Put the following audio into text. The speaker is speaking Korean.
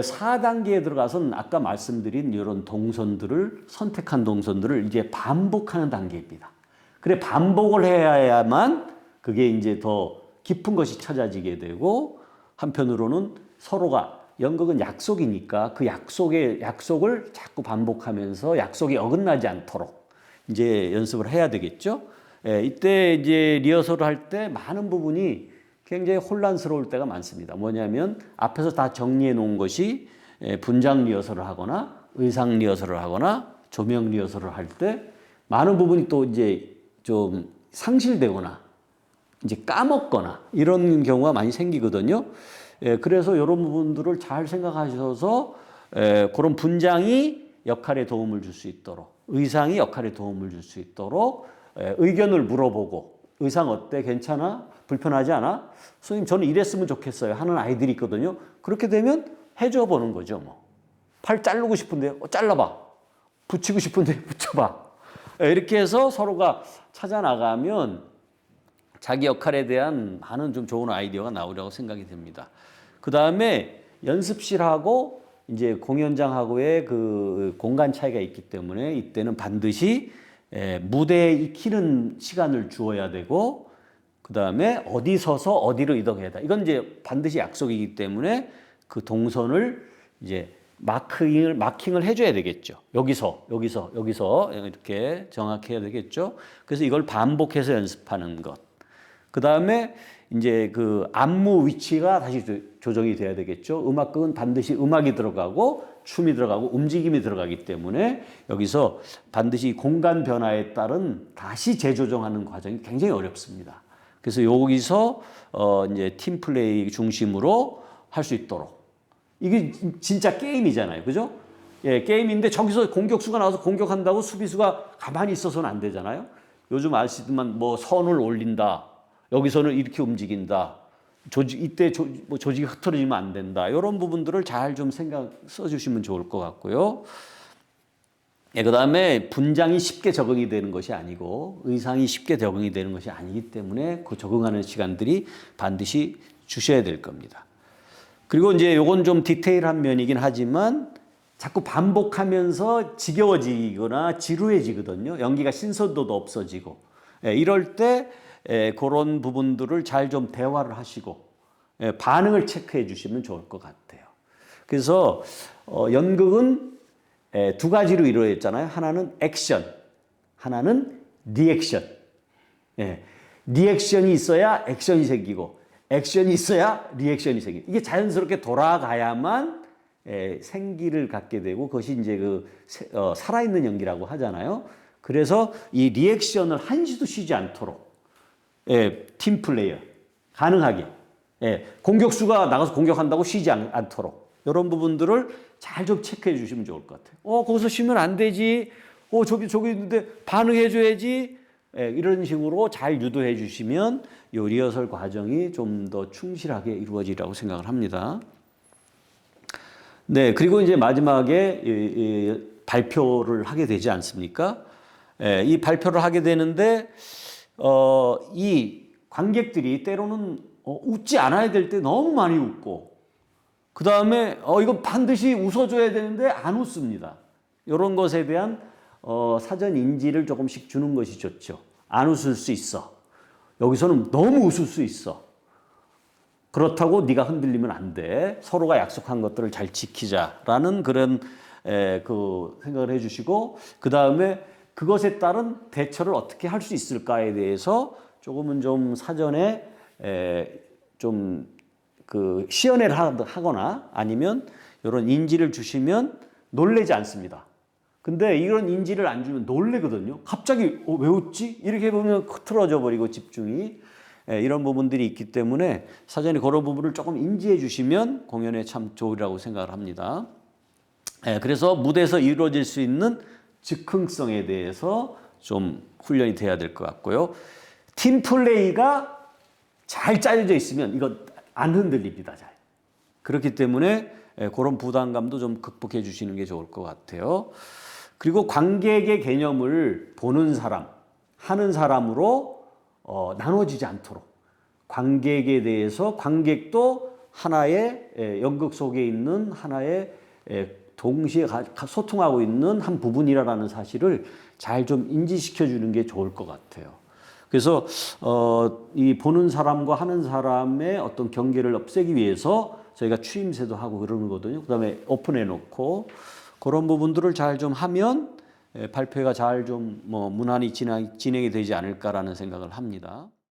4단계에 들어가서는 아까 말씀드린 이런 동선들을 선택한 동선들을 이제 반복하는 단계입니다. 그래 반복을 해야만 그게 이제 더 깊은 것이 찾아지게 되고 한편으로는 서로가 연극은 약속이니까 그 약속의 약속을 자꾸 반복하면서 약속이 어긋나지 않도록 이제 연습을 해야 되겠죠. 예, 이때 이제 리허설을 할 때 많은 부분이 굉장히 혼란스러울 때가 많습니다. 뭐냐면 앞에서 다 정리해 놓은 것이 예, 분장 리허설을 하거나 의상 리허설을 하거나 조명 리허설을 할 때 많은 부분이 또 이제 좀 상실되거나 이제 까먹거나 이런 경우가 많이 생기거든요. 예, 그래서 이런 부분들을 잘 생각하셔서 예, 그런 분장이 역할에 도움을 줄 수 있도록 의상이 역할에 도움을 줄 수 있도록 예, 의견을 물어보고 의상 어때? 괜찮아? 불편하지 않아? 선생님 저는 이랬으면 좋겠어요 하는 아이들이 있거든요. 그렇게 되면 해줘 보는 거죠. 뭐. 팔 자르고 싶은데 어, 잘라봐. 붙이고 싶은데 붙여봐. 예, 이렇게 해서 서로가 찾아 나가면 자기 역할에 대한 많은 좀 좋은 아이디어가 나오리라고 생각이 됩니다. 그 다음에 연습실하고 이제 공연장하고의 그 공간 차이가 있기 때문에 이때는 반드시 에, 무대에 익히는 시간을 주어야 되고 그 다음에 어디 서서 어디로 이동해야 돼. 이건 이제 반드시 약속이기 때문에 그 동선을 이제 마킹을 마킹을 해줘야 되겠죠. 여기서 여기서 여기서 이렇게 정확해야 되겠죠. 그래서 이걸 반복해서 연습하는 것. 그 다음에 이제 그 안무 위치가 다시 조- 조정이 돼야 되겠죠. 음악극은 반드시 음악이 들어가고 춤이 들어가고 움직임이 들어가기 때문에 여기서 반드시 공간 변화에 따른 다시 재조정하는 과정이 굉장히 어렵습니다. 그래서 여기서 어 이제 팀 플레이 중심으로 할 수 있도록 이게 진- 진짜 게임이잖아요. 그죠? 예, 게임인데 저기서 공격수가 나와서 공격한다고 수비수가 가만히 있어서는 안 되잖아요. 요즘 아시지만 뭐 선을 올린다. 여기서는 이렇게 움직인다. 조직 이때 조, 뭐 조직이 흐트러지면 안 된다. 이런 부분들을 잘 좀 생각 써주시면 좋을 것 같고요. 예, 그 다음에 분장이 쉽게 적응이 되는 것이 아니고 의상이 쉽게 적응이 되는 것이 아니기 때문에 그 적응하는 시간들이 반드시 주셔야 될 겁니다. 그리고 이제 요건 좀 디테일한 면이긴 하지만 자꾸 반복하면서 지겨워지거나 지루해지거든요. 연기가 신선도도 없어지고. 예, 이럴 때 예, 그런 부분들을 잘 좀 대화를 하시고 예, 반응을 체크해 주시면 좋을 것 같아요. 그래서 어, 연극은 예, 두 가지로 이루어졌잖아요. 하나는 액션, 하나는 리액션. 예, 리액션이 있어야 액션이 생기고 액션이 있어야 리액션이 생기고 이게 자연스럽게 돌아가야만 예, 생기를 갖게 되고 그것이 이제 그 세- 어, 살아있는 연기라고 하잖아요. 그래서 이 리액션을 한시도 쉬지 않도록 예, 팀 플레이어 가능하게 예, 공격수가 나가서 공격한다고 쉬지 않, 않도록 이런 부분들을 잘 좀 체크해 주시면 좋을 것 같아요. 어 거기서 쉬면 안 되지. 어 저기 저기 있는데 반응해 줘야지. 예, 이런 식으로 잘 유도해 주시면 이 리허설 과정이 좀 더 충실하게 이루어지라고 생각을 합니다. 네, 그리고 이제 마지막에 이, 이 발표를 하게 되지 않습니까? 예, 이 발표를 하게 되는데 어, 이 관객들이 때로는 어, 웃지 않아야 될 때 너무 많이 웃고 그 다음에 어, 이거 반드시 웃어줘야 되는데 안 웃습니다. 이런 것에 대한 어, 사전 인지를 조금씩 주는 것이 좋죠. 안 웃을 수 있어. 여기서는 너무 웃을 수 있어. 그렇다고 네가 흔들리면 안 돼. 서로가 약속한 것들을 잘 지키자라는 그런 에, 그 생각을 해주시고 그 다음에 그것에 따른 대처를 어떻게 할 수 있을까에 대해서 조금은 좀 사전에 에, 좀그 시연회를 하- 하거나 아니면 이런 인지를 주시면 놀래지 않습니다. 근데 이런 인지를 안 주면 놀래거든요. 갑자기 어, 왜 웃지? 이렇게 보면 흐트러져 버리고 집중이 예, 이런 부분들이 있기 때문에 사전에 그런 부분을 조금 인지해 주시면 공연에 참 좋으리라고 생각을 합니다. 예, 그래서 무대에서 이루어질 수 있는 즉흥성에 대해서 좀 훈련이 돼야 될 것 같고요. 팀 플레이가 잘 짜여져 있으면 이거 안 흔들립니다. 잘. 그렇기 때문에 예, 그런 부담감도 좀 극복해 주시는 게 좋을 것 같아요. 그리고 관객의 개념을 보는 사람, 하는 사람으로 어, 나눠지지 않도록 관객에 대해서 관객도 하나의 에, 연극 속에 있는 하나의 에, 동시에 소통하고 있는 한 부분이라는 사실을 잘 좀 인지시켜 주는 게 좋을 것 같아요. 그래서 어, 이 보는 사람과 하는 사람의 어떤 경계를 없애기 위해서 저희가 추임새도 하고 그러는 거거든요. 그다음에 오픈해 놓고 그런 부분들을 잘 좀 하면 에, 발표가 잘 좀 뭐 무난히 진행, 진행이 되지 않을까라는 생각을 합니다.